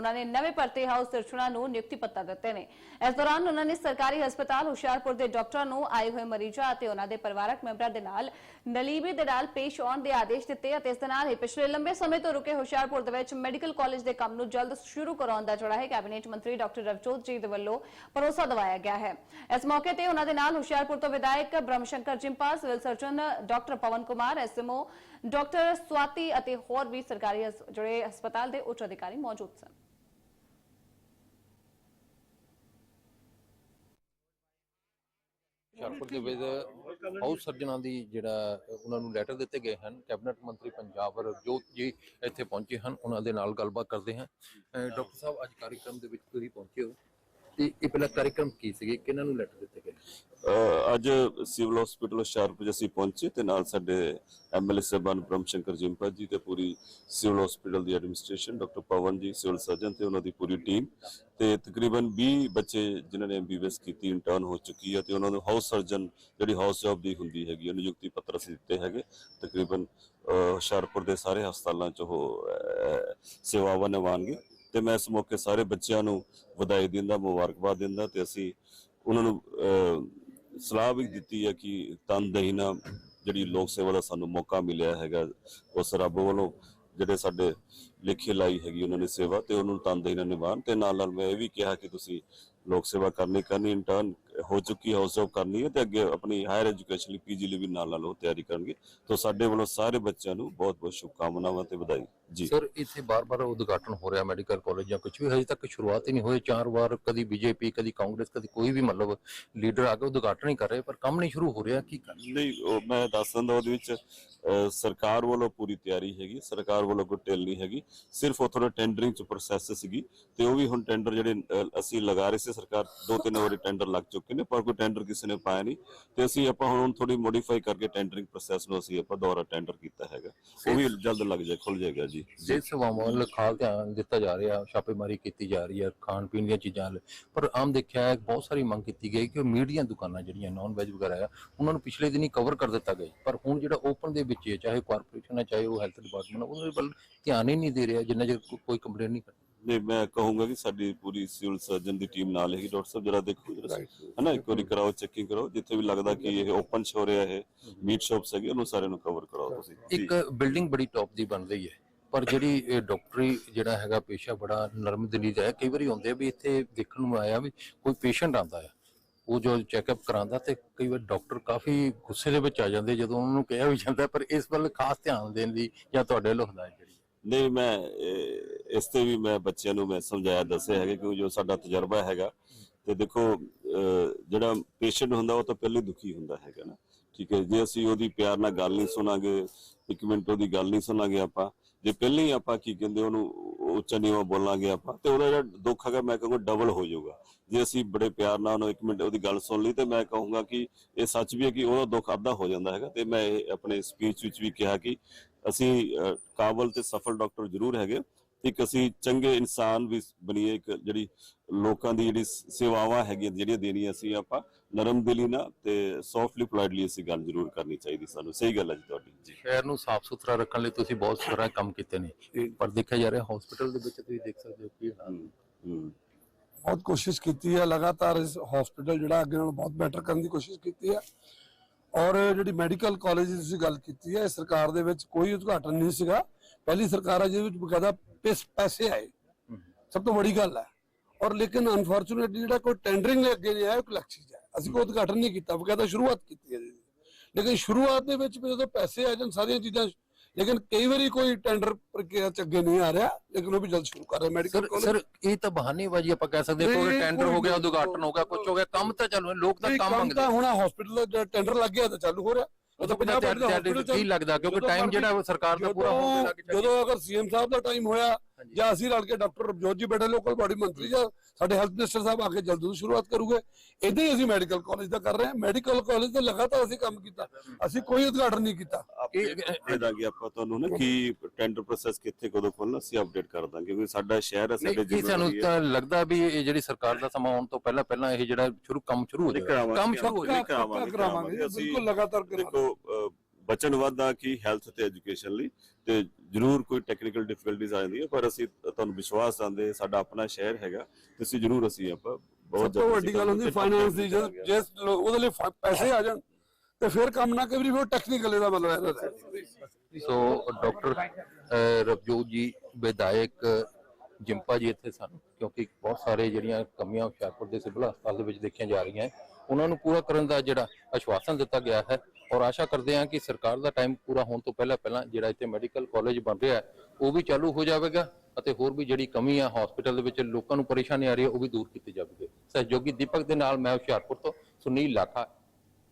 ਉਹਨਾਂ ਨੇ ਨਵੇਂ ਭਰਤੀ ਹਾਊਸ ਸਿਰਛਣਾ ਨੂੰ ਨਿਯੁਕਤੀ ਪੱਤਰ ਦਿੱਤੇ ਨੇ। ਇਸ ਦੌਰਾਨ ਉਹਨਾਂ ਨੇ ਸਰਕਾਰੀ ਹਸਪਤਾਲ ਹੁਸ਼ਿਆਰਪੁਰ ਦੇ ਡਾਕਟਰਾਂ ਨੂੰ ਆਏ ਹੋਏ ਮਰੀਜ਼ਾਂ ਅਤੇ ਉਹਨਾਂ ਦੇ ਪਰਿਵਾਰਕ ਮੈਂਬਰਾਂ ਦੇ ਨਾਲ ਨਲੀਬੀ ਦੇ ਨਾਲ ਪੇਸ਼ ਆਉਣ ਦੇ ਆਦੇਸ਼ ਦਿੱਤੇ ਅਤੇ ਇਸ ਦੇ ਨਾਲ ਹੀ ਪਿਛਲੇ ਲੰਬੇ ਸਮੇਂ ਤੋਂ ਰੁਕੇ ਹੁਸ਼ਿਆਰਪੁਰ ਦੇ ਵਿੱਚ ਮੈਡੀਕਲ ਕਾਲਜ ਦੇ ਕੰਮ ਨੂੰ ਜਲਦ ਸ਼ੁਰੂ ਕਰਾਉਣ ਦਾ ਜਿਹੜਾ ਹੈ। ਕੈਬਨਿਟ ਮੰਤਰੀ ਡਾਕਟਰ ਰਵਜੋਤ ਜੀ ਦੇ ਵੱਲੋਂ ਭਰੋਸਾ ਦਿਵਾਇਆ ਗਿਆ ਹੈ। ਇਸ ਮੌਕੇ ਤੇ ਉਹਨਾਂ ਦੇ ਨਾਲ ਹੁਸ਼ਿਆਰਪੁਰ ਤੋਂ ਵਿਧਾਇਕ Brahm Shankar Jimpa civil surgeon doctor Pawan Kumar, SMO doctor Swati ਅਤੇ ਹੋਰ ਵੀ ਸਰਕਾਰੀ ਹਸ- ਜਿਹੜੇ ਹਸਪਤਾਲ ਦੇ ਉੱਚ ਅਧਿਕਾਰੀ ਮੌਜੂਦ ਸਨ। ਹੁਸ਼ਿਆਰਪੁਰ ਦੇ ਵਿੱਚ ਹਾਊਸ ਸਰਜਨਾਂ ਦੀ ਜਿਹੜਾ, ਉਹਨਾਂ ਨੂੰ ਲੈਟਰ ਦਿੱਤੇ ਗਏ ਹਨ। ਕੈਬਨਿਟ ਮੰਤਰੀ ਪੰਜਾਬ ਰਵਜੋਤ ਜੀ ਇੱਥੇ ਪਹੁੰਚੇ ਹਨ। ਉਹਨਾਂ ਦੇ ਨਾਲ ਗੱਲਬਾਤ ਕਰਦੇ ਹਾਂ। ਡਾਕਟਰ ਸਾਹਿਬ, ਅੱਜ ਕਾਰਜਕ੍ਰਮ ਦੇ ਵਿੱਚ ਤੁਸੀਂ ਪਹੁੰਚੇ ਹੋ। ਤੇ ਇਹ ਪਹਿਲਾ ਕਾਰਜਕ੍ਰਮ ਕੀ ਸੀਗੇ? ਕਿਹਨਾਂ ਨੂੰ ਲੈਟਰ ਦਿੱਤੇ ਗਏ? ਅਹ ਅੱਜ ਸਿਵਲ ਹਸਪੀਟਲ ਹੁਸ਼ਿਆਰਪੁਰ 'ਚ ਅਸੀਂ ਪਹੁੰਚੇ ਤੇ ਨਾਲ ਸਾਡੇ ਐਮਐਲਏ ਸਾਹਿਬਾਨ ਬ੍ਰਹਮ ਸ਼ੰਕਰ ਜਿੰਪਾ ਜੀ ਤੇ ਪੂਰੀ ਸਿਵਲ ਹਸਪੀਟਲ ਦੀ administration doctor Pawan ji civil surgeon ਤੇ ਉਹਨਾਂ ਦੀ ਪੂਰੀ ਟੀਮ ਤੇ ਤਕਰੀਬਨ 20 ਬੱਚੇ ਜਿਨ੍ਹਾਂ ਨੇ ਐਮਬੀਬੀਐਸ ਕੀਤੀ ਇੰਟਰਨ ਹੋ ਚੁੱਕੀ ਹੈ ਤੇ ਉਹਨਾਂ ਨੂੰ ਹਾਊਸ ਸਰਜਨ ਜਿਹੜੀ ਹਾਊਸ ਜੌਬ ਦੀ ਹੁੰਦੀ ਹੈਗੀ ਉਹ ਨਿਯੁਕਤੀ ਪੱਤਰ ਅਸੀਂ ਦਿੱਤੇ ਹੈਗੇ। ਤਕਰੀਬਨ ਹੁਸ਼ਿਆਰਪੁਰ ਦੇ ਸਾਰੇ ਹਸਪਤਾਲਾਂ 'ਚ ਉਹ ਅਹ, ਸੇਵਾਵਾਂ ਨਿਭਾਉਣਗੇ ਤੇ ਮੈਂ ਇਸ ਮੌਕੇ ਸਾਰੇ ਬੱਚਿਆਂ ਨੂੰ ਵਧਾਈ ਦਿੰਦਾ ਮੁਬਾਰਕਬਾਦ ਦਿੰਦਾ ਤੇ ਅਸੀਂ ਉਹਨਾਂ ਨੂੰ ਸਲਾਹ ਵੀ ਦਿੱਤੀ ਹੈ ਕਿ ਤਨਦੇਹੀ ਨਾਲ ਜਿਹੜੀ ਲੋਕ ਸੇਵਾ ਦਾ ਸਾਨੂੰ ਮੌਕਾ ਮਿਲਿਆ ਹੈਗਾ ਉਸ ਰੱਬ ਵੱਲੋਂ ਜਿਹੜੇ ਸਾਡੇ ਲਿਖੇ ਲਾਈ ਹੈਗੀ ਉਹਨਾਂ ਨੇ ਸੇਵਾ ਤੇ ਉਹਨੂੰ ਤਨਦੇਹੀ ਨਾਲ ਨਿਭਾਉਣ ਤੇ ਨਾਲ ਨਾਲ ਮੈਂ ਇਹ ਵੀ ਕਿਹਾ ਕਿ ਤੁਸੀਂ ਲੋਕ ਸੇਵਾ ਕਰਨੀ ਕਰਨੀ ਇੰਟਰਨ ਹੋ ਚੁੱਕੀ ਹਾਊਸ ਜੌਬ ਕਰਨੀ ਹੈ ਤੇ ਅੱਗੇ ਆਪਣੀ ਹਾਇਰ ਐਜੂਕੇਸ਼ਨ ਲਈ ਪੀਜੀ ਲਈ ਵੀ ਨਾਲ ਨਾਲ ਉਹ ਤਿਆਰੀ ਕਰਨਗੇ। ਤੋਂ ਸਾਡੇ ਵੱਲੋਂ ਸਾਰੇ ਬੱਚਿਆਂ ਨੂੰ ਬਹੁਤ ਬਹੁਤ ਸ਼ੁਭਕਾਮਨਾਵਾਂ ਤੇ ਵਧਾਈ। ਜੀ। ਸਰ ਇੱਥੇ ਬਾਰ-ਬਾਰ ਉਦਘਾਟਨ ਹੋ ਰਿਹਾ ਮੈਡੀਕਲ ਕਾਲਜ ਜਾਂ ਕੁਝ ਵੀ ਹਜੇ ਤੱਕ ਸ਼ੁਰੂਆਤ ਹੀ ਨਹੀਂ ਹੋਈ। ਚਾਰ ਵਾਰ ਕਦੀ ਬੀਜੇਪੀ ਕਦੀ ਕਾਂਗਰਸ ਕਦੀ ਕੋਈ ਵੀ ਮਤਲਬ ਲੀਡਰ ਆ ਕੇ ਉਦਘਾਟਨ ਹੀ ਕਰ ਰਹੇ ਪਰ ਕੰਮ ਨਹੀਂ ਸ਼ੁਰੂ ਹੋ ਰਿਹਾ। ਕੀ ਕਰ ਨਹੀਂ ਉਹ ਮੈਂ ਦੱਸ ਦਿੰਦਾ ਉਹਦੇ ਵਿੱਚ ਸਰਕਾਰ ਵੱਲੋਂ ਪੂਰੀ ਤਿਆਰੀ ਹੈਗੀ ਸਰਕਾਰ ਵੱਲੋਂ ਕੋਈ ਢਿੱਲ ਨਹੀਂ ਹੈਗੀ। ਸਿਰਫ ਉਹ ਥੋੜਾ ਟੈਂਡਰਿੰਗ ਚ ਪ੍ਰੋਸੈਸ ਸੀਗੀ ਤੇ ਉਹ ਵੀ ਹੁਣ ਟੈਂਡਰ ਜਿਹੜੇ ਅਸੀਂ ਲਗਾ ਰਹੇ ਸੀ ਸਰਕਾਰ ਦੋ ਤਿੰਨ ਵਾਰੀ ਟੈਂਡਰ ਲੱਗ ਚੁੱਕੇ ਨੇ ਪਰ ਕੋਈ ਟੈਂਡਰ ਕਿਸੇ ਨੇ ਪਾਇਆ ਨਹੀਂ। ਤੇ ਅਸੀਂ ਆਪਾਂ ਹੁਣ ਥੋੜੀ ਮੋਡੀਫਾਈ ਕਰਕੇ ਟੈਂਡਰਿੰਗ ਪ੍ਰੋਸੈਸ ਨੂੰ ਅਸੀਂ ਆਪਾਂ ਦੁਬਾਰਾ ਟੈਂਡਰ ਕੀਤਾ ਹੈਗਾ। ਉਹ ਵੀ ਜਲਦ ਲੱਗ ਜਾਏ ਖੁੱਲ ਜਾਏਗਾ ਜੀ। ਸਿਹਤ ਸੇਵਾਵਾਂ ਵੱਲ ਖਾਸ ਧਿਆਨ ਦਿੱਤਾ ਜਾ ਰਿਹਾ ਛਾਪੇਮਾਰੀ ਕੀਤੀ ਜਾ ਰਹੀ ਹੈ ਖਾਣ ਪੀਣ ਦੀਆਂ ਚੀਜ਼ਾਂ ਪਰ ਆਮ ਦੇਖਿਆ ਹੈ ਬਹੁਤ ਸਾਰੀ ਮੰਗ ਕੀਤੀ ਗਈ ਕਿ ਮੀਡੀਆ ਦੁਕਾਨਾਂ ਜਿਹੜੀਆਂ ਨਾਨ ਵੈਜ ਵਗੈਰਾ ਆ ਉਹਨਾਂ ਨੂੰ ਪਿਛਲੇ ਦਿਨੀ ਕਵਰ ਕਰ ਦਿੱਤਾ ਗਿਆ। ਪਰ ਹੁਣ ਜਿਹੜਾ ਓਪਨ ਦੇ ਵਿੱਚ ਹੈ ਚਾਹੇ ਕਾਰਪੋਰੇਸ਼ਨ ਹੈ ਚਾਹੇ ਉਹ ਹੈਲਥ ਡਿਪਾਰਟਮੈਂਟ ਉਹਦੇ ਵੱਲ ਧਿਆਨ ਹੀ ਨਹੀਂ ਦੇ ਰਿਹਾ ਜਿੰਨਾ ਚਿਰ ਕੋਈ ਕੰਪਲੇਂਟ ਨਹੀਂ ਕਰਦਾ ਨਹੀਂ ਮੈਂ ਕਹੂੰਗਾ ਕਿ ਸਾਡੀ ਪੂਰੀ ਸਿਵਲ ਸਰਜਨ ਦੀ ਟੀਮ ਨਾਲ ਹੈਗੀ ਡਾਕਟਰ ਸਾਹਿਬ ਜਰਾ ਦੇਖੋ ਜਰਾ ਹਨਾ ਇੱਕ ਵਾਰੀ ਕਰਾਓ ਚੈਕਿੰਗ ਕਰੋ ਜਿੱਥੇ ਵੀ ਲੱਗਦਾ ਕਿ ਇਹ ਓਪਨ ਹੋ ਰਿਹਾ ਹੈ ਮੀਟ ਸ਼ਾਪਸ ਹੈਗੇ ਉਹਨੂੰ ਸਾਰਿਆਂ ਨੂੰ ਕਵਰ ਕਰਾਓ ਤੁਸੀਂ। ਇੱਕ ਬਿਲਡਿੰਗ ਬੜੀ ਟੌਪ ਦੀ ਬਣ ਰਹੀ ਹੈ ਪਰ ਜਿਹੜੀ ਡਾਕਟਰੀ ਜਿਹੜਾ ਹੈਗਾ ਪੇਸ਼ਾ ਬੜਾ ਨਰਮ ਦਿਲੀ ਦਾ ਹੈ ਕਈ ਵਾਰੀ ਹੁੰਦੇ ਆ ਵੀ ਇੱਥੇ ਦੇਖਣ ਨੂੰ ਆਇਆ ਵੀ ਕੋਈ ਪੇਸ਼ੈਂਟ ਆਂਦਾ ਹੈ ਉਹ ਜੋ ਚੈੱਕਅਪ ਕਰਾਉਂਦਾ ਤੇ ਕਈ ਵਾਰ ਡਾਕਟਰ ਕਾਫੀ ਗੁੱਸੇ ਦੇ ਵਿੱਚ ਆ ਜਾਂਦੇ ਜਦੋਂ ਉਹਨਾਂ ਨੂੰ ਕਿਹਾ ਵੀ ਜਾਂਦਾ ਪਰ ਇਸ ਵੱਲ ਖਾਸ ਧਿਆਨ ਦੇਣ ਦੀ ਜਾਂ ਤੁਹਾਡੇ ਵੱਲੋਂ ਹੈ ਨਹੀਂ ਮੈਂ ਇਹ- ਇਸ ਤੇ ਵੀ ਮੈਂ ਬੱਚਿਆਂ ਨੂੰ ਮੈਂ ਸਮਝਾਇਆ ਦੱਸਿਆ ਹੈਗਾ ਕਿ ਜੋ ਸਾਡਾ ਤਜਰਬਾ ਹੈਗਾ ਤੇ ਦੇਖੋ ਅਹ, ਜਿਹੜਾ ਪੇਸ਼ੈਂਟ ਹੁੰਦਾ ਉਹ ਤਾਂ ਪਹਿਲੇ ਦੁਖੀ ਹੁੰਦਾ ਹੈਗਾ ਨਾ। ਠੀਕ ਹੈ ਜੇ ਅਸੀਂ ਉਹਦੀ ਪਿਆਰ ਨਾਲ ਗੱਲ ਨਹੀਂ ਸੁਣਾਂਗੇ ਇੱਕ ਮਿੰਟ ਉਹਦੀ ਗੱਲ ਨਹੀਂ ਸੁਣਾਂਗੇ ਆਪਾਂ ਜੇ ਪਹਿਲੇ ਹੀ ਆਪਾਂ ਕੀ ਕਹਿੰਦੇ ਉਹਨੂੰ ਉੱਚਾ ਨੀਵਾਂ ਬੋਲਾਂਗੇ ਆਪਾਂ ਤੇ ਉਹਦਾ ਜਿਹੜਾ ਦੁੱਖ ਹੈਗਾ ਮੈਂ ਕਹੂੰਗਾ ਡਬਲ ਹੋ ਜਾਊਗਾ। ਜੇ ਅਸੀਂ ਬੜੇ ਪਿਆਰ ਨਾਲ ਉਹਨੂੰ ਇੱਕ ਮਿੰਟ ਉਹਦੀ ਗੱਲ ਸੁਣ ਲਈ ਤੇ ਮੈਂ ਕਹੂੰਗਾ ਕਿ ਇਹ ਸੱਚ ਵੀ ਹੈ ਕਿ ਉਹਦਾ ਦੁੱਖ ਅੱਧਾ ਹੋ ਜਾਂਦਾ ਹੈਗਾ ਤੇ ਮੈਂ ਇਹ ਆਪਣੇ ਸਪੀਚ ਵਿੱਚ ਵੀ ਕਿਹਾ ਕਿ ਅਸੀਂ ਕਾਬਲ ਤੇ ਸਫਲ ਡਾਕਟਰ ਜ਼ਰੂਰ ਹੈਗੇ। ਇੱਕ ਅਸੀਂ ਚੰਗੇ ਇਨਸਾਨ ਵੀ ਬਣੀਏ ਇੱਕ ਜਿਹੜੀ ਲੋਕਾਂ ਦੀ ਜਿਹੜੀ ਸੇਵਾਵਾਂ ਹੈਗੀਆਂ ਜਿਹੜੀਆਂ ਦੇਣੀਆਂ ਅਸੀਂ ਆਪਾਂ ਨਰਮ ਦਿਲੀ ਨਾਲ ਤੇ ਸੌਫਟਲੀ ਪੋਲਾਈਟਲੀ ਅਸੀਂ ਗੱਲ ਜ਼ਰੂਰ ਕਰਨੀ ਚਾਹੀਦੀ ਸਾਨੂੰ। ਸਹੀ ਗੱਲ ਹੈ ਜੀ ਤੁਹਾਡੀ। ਜੀ। ਸ਼ਹਿਰ ਨੂੰ ਸਾਫ਼ ਸੁਥਰਾ ਰੱਖਣ ਲਈ ਤੁਸੀਂ ਬਹੁਤ ਸਾਰਾ ਕੰਮ ਕੀਤੇ ਨੇ। ਪਰ ਦੇਖਿਆ ਜਾ ਰਿਹਾ ਹਸਪੀਟਲ ਦੇ ਵਿੱਚ ਤੁਸੀਂ ਦੇਖ ਸਕਦੇ ਹੋ ਕਿ ਹੂੰ। ਬਹੁਤ ਕੋਸ਼ਿਸ਼ ਕੀਤੀ ਹੈ ਲਗਾਤਾਰ ਇਸ ਹਸਪੀਟਲ ਜਿਹੜਾ ਅੱਗੇ ਨਾਲੋਂ ਬਹੁਤ ਬੈਟਰ ਕਰਨ ਦੀ ਕੋਸ਼ਿਸ਼ ਕੀਤੀ ਹੈ। ਔਰ ਜਿਹੜੀ ਮੈਡੀਕਲ ਕਾਲਜ ਦੀ ਤੁਸੀਂ ਗੱਲ ਕੀਤੀ ਹੈ ਸਰਕਾਰ ਦੇ ਵਿੱਚ ਕੋਈ ਉਦਘਾਟਨ ਨਹੀਂ ਸੀਗਾ। ਪਹਿਲੀ ਸਰਕਾਰ ਹੈ ਜਿਹਦੇ ਵਿੱਚ ਬਕਾਇਦਾ ਪੈਸੇ ਆਏ। ਸਭ ਤੋਂ ਵੱਡੀ ਗੱਲ ਹੈ। ਔਰ ਲੇਕਿਨ ਅਨਫੋਰਚੂਨੇਟਲੀ ਜਿਹੜਾ ਕੋਈ ਟੈਂਡਰਿੰਗ ਦੇ ਅੱਗੇ ਨਹੀਂ ਆਇਆ ਕੋਈ ਲਕਸ਼ੀ ਹੈ। ਅਸੀਂ ਕੋਈ ਉਦਘਾਟਨ ਨਹੀਂ ਕੀਤਾ, ਬਕਾਇਦਾ ਸ਼ੁਰੂਆਤ ਕੀਤੀ ਹੈ ਲੇਕਿਨ ਸ਼ੁਰੂਆਤ ਦੇ ਵਿੱਚ ਜਦੋਂ ਪੈਸੇ ਆ ਜਾਣ, ਸਾਰੀਆਂ ਚੀਜ਼ਾਂ ਲੇਕਿਨ ਕਈ ਵਾਰੀ ਕੋਈ ਟੈਂਡਰ ਪ੍ਰਕਿਰਿਆ ਚ ਅੱਗੇ ਨਹੀਂ ਆ ਰਿਹਾ ਲੇਕਿਨ ਉਹ ਵੀ ਜਲਦ ਸ਼ੁਰੂ ਕਰ ਰਹੇ ਮੈਡੀਕਲ ਕਾਲਜ ਸਰ ਇਹ ਤਾਂ ਬਹਾਨੇਬਾਜ਼ੀ ਆਪਾਂ ਕਹਿ ਸਕਦੇ ਹਾਂ ਕੋਈ ਟੈਂਡਰ ਹੋ ਗਿਆ ਉਦਘਾਟਨ ਹੋ ਗਿਆ ਕੁਝ ਹੋ ਗਿਆ ਕੰਮ ਤਾਂ ਚੱਲ ਰਿਹਾ ਲੋਕ ਤਾਂ ਕੰਮ ਮੰਗਦੇ ਤਾਂ ਹੁਣ ਹਸਪੀਟਲ ਦਾ ਟੈਂਡਰ ਲੱਗ ਗਿਆ ਤਾਂ ਚਾਲੂ ਹੋ ਰਿਹਾ। ਉਹ ਤਾਂ ਪੰਜਾਹ ਬੈੱਡ ਦਾ hospital ਕੀ ਲੱਗਦਾ ਕਿਉਂਕਿ time ਜਿਹੜਾ ਸਰਕਾਰ ਦਾ ਪੂਰਾ ਲੱਗ ਜਦੋਂ- ਜਦੋਂ ਅਗਰ ਸੀਐਮ ਸਾਹਿਬ ਦਾ ਟਾਈਮ ਹੋਇਆ ਜਾਂ ਅਸੀਂ ਰਲ ਕੇ ਡਾਕਟਰ ਰਵਜੋਤ ਜੀ ਬੈਠੇ ਲੋਕਲ ਬਾਡੀ ਮੰਤਰੀ ਜਾਂ ਸਾਡੇ ਹੈਲਥ ਮਿਨਿਸਟਰ ਸਾਹਿਬ ਆ ਕੇ ਜਲਦ ਤੋਂ ਸ਼ੁਰੂਆਤ ਕਰੂਗੇ। ਇਦਾਂ ਹੀ ਅਸੀਂ ਮੈਡੀਕਲ ਕਾਲਜ ਦਾ ਕਰ ਰਹੇ ਹਾਂ। ਮੈਡੀਕਲ ਕਾਲਜ ਤੇ ਲਗਾਤਾਰ ਅਸੀਂ ਕੰਮ ਕੀਤਾ। ਅਸੀਂ ਕੋਈ ਉਦਘਾਟਨ ਨਹੀਂ ਕੀਤਾ। ਦੇ ਦਾਂਗੇ ਆਪਾਂ ਤੁਹਾਨੂੰ ਨਾ ਕਿ ਟੈਂਡਰ ਪ੍ਰੋਸੈਸ ਕਿੱਥੇ ਕਦੋਂ ਖੋਲਣਾ ਅਸੀਂ ਅਪਡੇਟ ਕਰ ਦਾਂਗੇ ਕਿਉਂਕਿ ਸਾਡਾ ਸ਼ਹਿਰ ਹੈ ਸਾਡੇ ਨਹੀਂ ਸਾਨੂੰ ਤਾਂ ਲੱਗਦਾ ਵੀ ਇਹ ਜਿਹੜੀ ਸਰਕਾਰ ਦਾ ਸਮਾਂ ਆਉਣ ਤੋਂ ਪਹਿਲਾਂ ਪਹਿਲਾਂ ਇਹ ਜਿਹੜਾ ਸ਼ੁਰੂ ਕੰਮ ਸ਼ੁਰੂ ਹੋ ਜਾਏਗਾ। ਕੰਮ ਸ਼ੁਰੂ ਹੋ ਜਾਏਗਾ। ਕਰਾਵਾਂਗੇ ਬਿਲਕੁਲ ਲਗਾਤਾਰ। ਦੇਖੋ ਵਚਨਬੱਧ ਆ ਕਿ ਹੈਲਥ ਤੇ ਐਜੂਕੇਸ਼ਨ ਲਈ ਤੇ ਜ਼ਰੂਰ ਕੋਈ ਟੈਕਨੀਕਲ ਡਿਫਿਕਲਟੀਜ਼ ਆ ਜਾਂਦੀਆਂ ਪਰ ਅਸੀਂ ਤੁਹਾਨੂੰ ਵਿਸ਼ਵਾਸ ਦਿੰਦੇ ਸਾਡਾ ਆਪਣਾ ਸ਼ਹਿਰ ਹੈਗਾ ਤੇ ਅਸੀਂ ਜ਼ਰੂਰ ਅਸੀਂ ਆਪਾਂ ਬਹੁਤ ਜਲਦੀ ਵੱਡੀ ਗੱਲ ਹੁੰਦੀ ਫਾਈਨਾਂਸ ਦੀ ਜਦ ਕਰਾਂਗੇ। ਜਿਸ ਲੋ- ਉਹਦੇ ਲਈ ਪੈਸੇ ਆ ਜਾਣ ਤੇ ਫਿਰ ਕੰਮ ਨਾ ਕਰੀ ਫਿਰ ਟੈਕਨੀਕਲ ਇਹਦਾ ਮਤਲਬ ਹੈ ਸੋ ਡਾਕਟਰ ਰਵਜੋਤ ਜੀ ਵਿਧਾਇਕ ਜਿੰਪਾ ਜੀ ਇੱਥੇ ਸਨ ਕਿਉਂਕਿ ਬਹੁਤ ਸਾਰੇ ਜਿਹੜੀਆਂ ਕਮੀਆਂ ਹੁਸ਼ਿਆਰਪੁਰ ਦੇ ਸਿਵਲ ਹਸਪਤਾਲ ਦੇ ਵਿੱਚ ਦੇਖੀਆਂ ਜਾ ਰਹੀਆਂ ਉਹਨਾਂ ਨੂੰ ਪੂਰਾ ਕਰਨ ਦਾ ਜਿਹੜਾ ਆਸ਼ਵਾਸਨ ਦਿੱਤਾ ਗਿਆ ਹੈ ਔਰ ਆਸ਼ਾ ਕਰਦੇ ਹਾਂ ਕਿ ਸਰਕਾਰ ਦਾ ਟਾਈਮ ਪੂਰਾ ਹੋਣ ਤੋਂ ਪਹਿਲਾਂ ਪਹਿਲਾਂ ਜਿਹੜਾ ਇੱਥੇ ਮੈਡੀਕਲ ਕਾਲਜ ਬਣ ਰਿਹਾ ਹੈ, ਉਹ ਵੀ ਚਾਲੂ ਹੋ ਜਾਵੇਗਾ ਅਤੇ ਹੋਰ ਵੀ ਜਿਹੜੀ ਕਮੀ ਆ ਹਸਪੀਟਲ ਦੇ ਵਿੱਚ ਲੋਕਾਂ ਨੂੰ ਪਰੇਸ਼ਾਨੀ ਆ ਰਹੀ ਹੈ, ਉਹ ਵੀ ਦੂਰ ਕੀਤੀ ਜਾਵੇਗੀ। ਸਹਿਯੋਗੀ ਦੀਪਕ ਦੇ ਨਾਲ ਮੈਂ ਹੁਸ਼ਿਆਰਪੁਰ ਤੋਂ ਸੁਨੀਲ ਲਾਖਾ